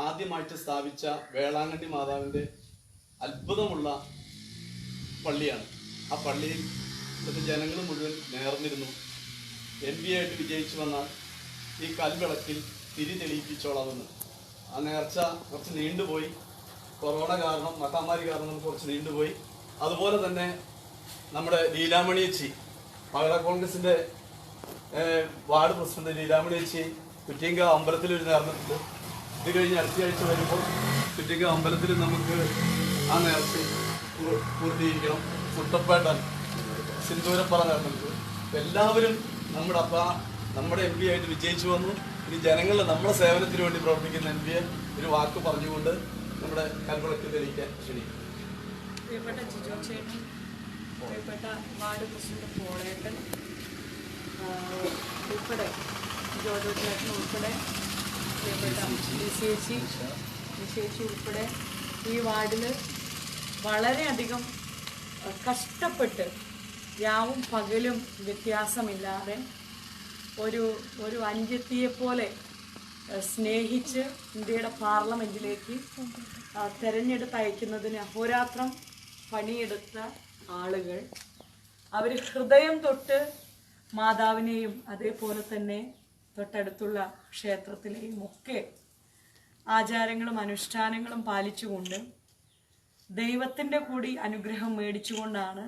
ആദ്യമായിട്ട് സ്ഥാപിച്ച വേളാങ്കണ്ണി മാതാവിന്റെ അത്ഭുതമുള്ള പള്ളിയാണ്. ആ പള്ളിയിൽ ഇവിടുത്തെ ജനങ്ങൾ മുഴുവൻ നേർന്നിരുന്നു. എം പി ആയിട്ട് വിജയിച്ചു വന്നാൽ ഈ കൽവിളക്കിൽ തിരി തെളിയിപ്പിച്ചോളാമെന്ന്. ആ നേർച്ച കുറച്ച് നീണ്ടുപോയി. കൊറോണ കാരണം മഹാമാരി കാരണം കുറച്ച് നീണ്ടുപോയി. അതുപോലെ തന്നെ നമ്മുടെ ലീലാമണി ചേച്ചി മഹിളാ കോൺഗ്രസിന്റെ വാർഡ് പ്രസിഡന്റ് ലീലാമണി ചേച്ചി കുറ്റിയങ്ക അമ്പലത്തിൽ ഒരു നേർന്നിട്ടുണ്ട്. ഇത് കഴിഞ്ഞ് അടുത്തയാഴ്ച വരുമ്പോൾ കുറ്റിയങ്ക അമ്പലത്തിൽ നമുക്ക് ആ നേർച്ച പൂർത്തീകരിക്കണം. മുട്ടപ്പേട്ടൻ സിന്ദൂരപ്പറ നേർന്നിട്ടുണ്ട് എല്ലാവരും നമ്മുടെ അപ്പ നമ്മുടെ എം പി ആയിട്ട് വിജയിച്ചു വന്നു. ഇനി ജനങ്ങളുടെ നമ്മുടെ സേവനത്തിന് വേണ്ടി പ്രവർത്തിക്കുന്ന എം പിയെ ഒരു വാക്ക് പറഞ്ഞുകൊണ്ട് നമ്മുടെ കൽവിളക്ക് തെളിയിക്കാൻ ക്ഷണിക്കും പോളേട്ടൻ ഉൾപ്പെടെ ജോജോ ചേട്ടൻ ഉൾപ്പെടെ പ്രിയപ്പെട്ട ചേച്ചി ചേച്ചി ഉൾപ്പെടെ ഈ വാർഡിൽ വളരെയധികം കഷ്ടപ്പെട്ട് രാവും പകലും വ്യത്യാസമില്ലാതെ ഒരു ഒരു അനുജത്തിയെ പോലെ സ്നേഹിച്ച് ഇന്ത്യയുടെ പാർലമെന്റിലേക്ക് ആ, തെരഞ്ഞെടുത്ത് അയക്കുന്നതിന് അഹോരാത്രം പണിയെടുത്ത ആളുകൾ. അവർ ഹൃദയം തൊട്ട് മാതാവിനെയും അതേപോലെ തന്നെ തൊട്ടടുത്തുള്ള ക്ഷേത്രത്തിലെയും ഒക്കെ ആചാരങ്ങളും അനുഷ്ഠാനങ്ങളും പാലിച്ചുകൊണ്ട് ദൈവത്തിന്റെ കൂടി അനുഗ്രഹം മേടിച്ചുകൊണ്ടാണ്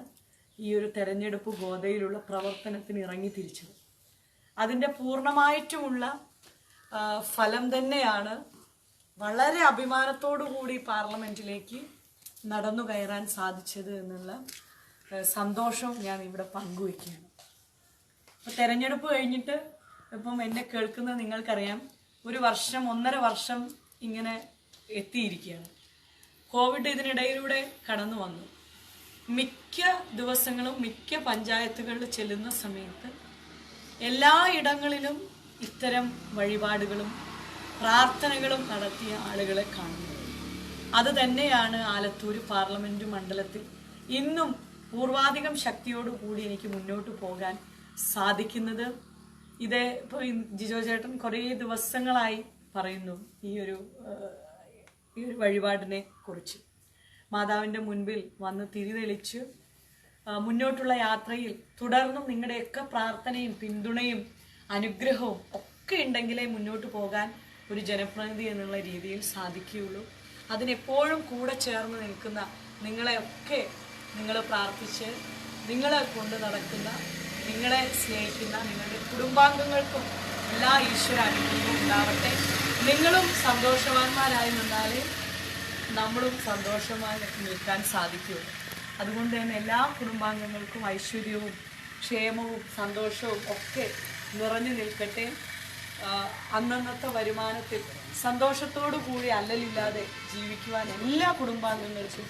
ഈ ഒരു തെരഞ്ഞെടുപ്പ് ഗോതയിലുള്ള പ്രവർത്തനത്തിന് ഇറങ്ങി തിരിച്ചത്. അതിന്റെ പൂർണമായിട്ടുമുള്ള ഫലം തന്നെയാണ് വളരെ അഭിമാനത്തോടു കൂടി പാർലമെന്റിലേക്ക് നടന്നു കയറാൻ സാധിച്ചത് എന്നുള്ള സന്തോഷം ഞാൻ ഇവിടെ പങ്കുവയ്ക്കുകയാണ്. അപ്പോൾ തെരഞ്ഞെടുപ്പ് കഴിഞ്ഞിട്ട് ഇപ്പം എന്നെ കേൾക്കുന്നത് നിങ്ങൾക്കറിയാം. ഒരു വർഷം ഒന്നര വർഷം ഇങ്ങനെ എത്തിയിരിക്കുകയാണ്. കോവിഡ് ഇതിനിടയിലൂടെ കടന്നു വന്നു. മിക്ക ദിവസങ്ങളും മിക്ക പഞ്ചായത്തുകളിൽ ചെല്ലുന്ന സമയത്ത് എല്ലാ ഇടങ്ങളിലും ഇത്തരം വഴിപാടുകളും പ്രാർത്ഥനകളും നടത്തിയ ആളുകളെ കാണുന്നത്. അത് തന്നെയാണ് ആലത്തൂർ പാർലമെന്റ് മണ്ഡലത്തിൽ ഇന്നും പൂർവാധികം ശക്തിയോടുകൂടി എനിക്ക് മുന്നോട്ട് പോകാൻ സാധിക്കുന്നത്. ഇത് ഇപ്പോൾ ജിജോ ചേട്ടൻ കുറേ ദിവസങ്ങളായി പറയുന്നു ഈ ഒരു ഈ ഒരു വഴിപാടിനെ കുറിച്ച്. മാതാവിന്റെ മുൻപിൽ വന്ന് തിരിതെളിച്ച് മുന്നോട്ടുള്ള യാത്രയിൽ തുടർന്നും നിങ്ങളുടെയൊക്കെ പ്രാർത്ഥനയും പിന്തുണയും അനുഗ്രഹവും ഒക്കെ ഉണ്ടെങ്കിലേ മുന്നോട്ട് പോകാൻ ഒരു ജനപ്രതിനിധി എന്നുള്ള രീതിയിൽ സാധിക്കുകയുള്ളൂ. അതിനെപ്പോഴും കൂടെ ചേർന്ന് നിൽക്കുന്ന നിങ്ങളെയൊക്കെ നിങ്ങൾ പ്രാർത്ഥിച്ച് നിങ്ങളെ കൊണ്ട് നടക്കുന്ന നിങ്ങളെ സ്നേഹിക്കുന്ന നിങ്ങളുടെ കുടുംബാംഗങ്ങൾക്കും എല്ലാ ഈശ്വര അനുഗ്രഹവും ഉണ്ടാവട്ടെ. നിങ്ങളും സന്തോഷവാന്മാരായി നിന്നാൽ നമ്മളും സന്തോഷമായി നിൽക്കാൻ സാധിക്കുകയുള്ളൂ അതുകൊണ്ട് തന്നെ എല്ലാ കുടുംബാംഗങ്ങൾക്കും ഐശ്വര്യവും ക്ഷേമവും സന്തോഷവും ഒക്കെ നിറഞ്ഞു നിൽക്കട്ടെ. അന്നന്നത്തെ വരുമാനത്തിൽ സന്തോഷത്തോടു കൂടി അല്ലലില്ലാതെ ജീവിക്കുവാൻ എല്ലാ കുടുംബാംഗങ്ങൾക്കും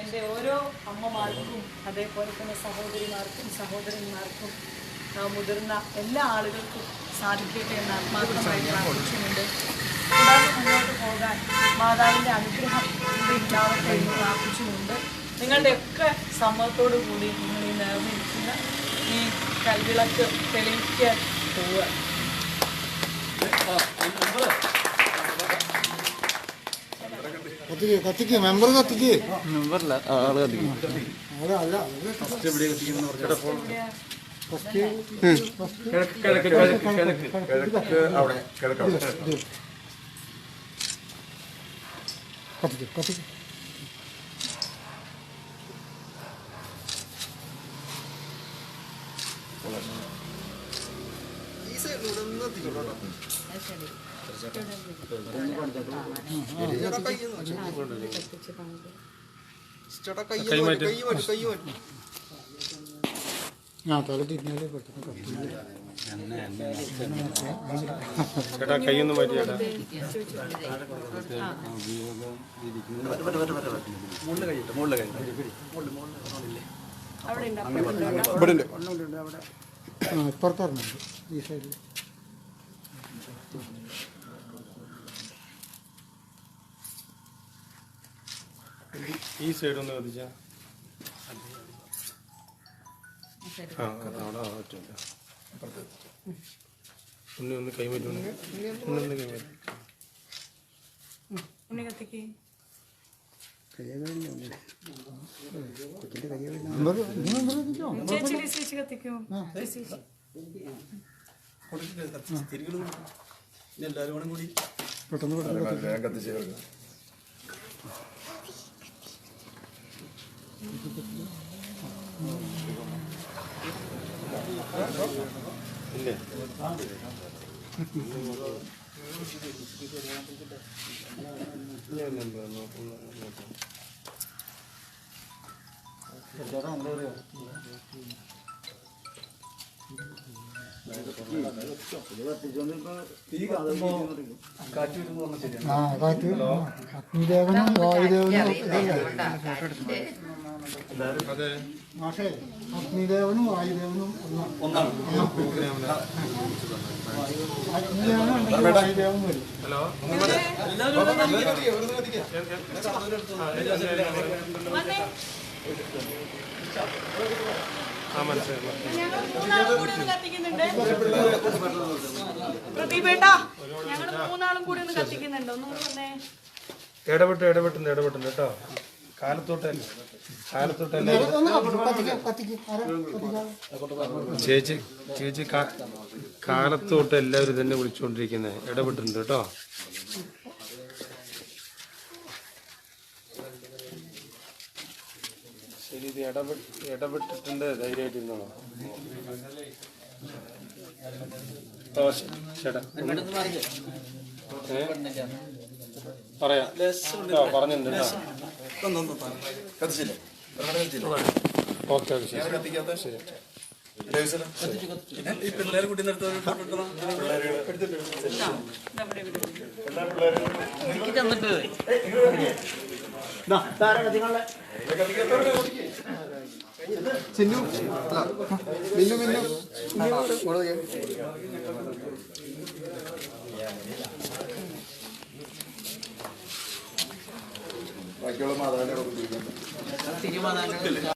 എന്റെ ഓരോ അമ്മമാർക്കും അതേപോലെ തന്നെ സഹോദരിമാർക്കും സഹോദരന്മാർക്കും മുതിർന്ന എല്ലാ ആളുകൾക്കും സാധിക്കട്ടെ എന്ന് ആത്മാർത്ഥമായി പ്രാർത്ഥിക്കുന്നുണ്ട് മുന്നോട്ട് പോകാൻ മാതാവിന്റെ അനുഗ്രഹം ഇവിടെ ഉണ്ടാവട്ടെ എന്ന് പ്രാർത്ഥിച്ചുകൊണ്ട് നിങ്ങളുടെയൊക്കെ സമ്മതത്തോടു കൂടി നിങ്ങൾ ഈ നേർന്നിരിക്കുന്ന ഈ കൽവിളക്ക് തെളിയിക്കാൻ പോവുക. കത്തിക്ക് കത്തിക്ക് മെമ്പർ കത്തിക്ക്. അല്ല അല്ല കത്തിക്ക് കത്തിക്ക്. ആ തല ചേട്ടാ കൈയൊന്നും മാറ്റി ആ ഇപ്പുറത്തൊരെണ്ണുണ്ട് ഈ സൈഡിൽ ഈ സൈഡ് ഒന്ന് കത്തിച്ച ആ അവിടെ മിനിറ്റ്. ഉണ്ണി ഒന്ന് കൈമാറ്റി ഉണ്ണി. ഒന്ന് കൈമാറ്റി ഉണ്ണി കത്തിക്ക്. ചേച്ചി കത്തിക്കോ. എല്ലാവരും കൂടെ കൂടി. പെട്ടെന്ന് പെട്ടെന്ന് കത്തിക്ക്. പറഞ്ഞാൽ ശരിയാണ് ആ കാറ്റ് വായുദേവനും അതെ മാഷേ അഗ്നിദേവനും വായുദേവനും ഒന്നാണ് വായുദേവനും വരും ഹലോ ആ മനസ്സിലായി ഇടപെട്ട് ഇടപെട്ടുണ്ട് ഇടപെട്ടുണ്ട് കേട്ടോ. കാലത്തോട്ടല്ല? കാലത്തോട്ടല്ല? ചേച്ചി ചേച്ചി കാലത്തോട്ട് എല്ലാവരും തന്നെ വിളിച്ചുകൊണ്ടിരിക്കുന്നത് ഇടപെട്ടിട്ടുണ്ട് കേട്ടോ. ശരി ഇത് ഇടപെട്ട് ഇടപെട്ടിട്ടുണ്ട്. ധൈര്യമായിട്ട് ഇരുന്നോളൂ. ഓ, ശ- ചേട്ടാ. ഏ? പറയാം. പറഞ്ഞിട്ടുണ്ട് കേട്ടോ. കത്തിച്ചില്ലേ ഓക്കെ ഓക്കെ ശരി. കത്തിക്കാത്ത ശരി ഈ പിള്ളേർ മിന്നു നിർത്താൻ ബാക്കിയുള്ള മാതാവിനെ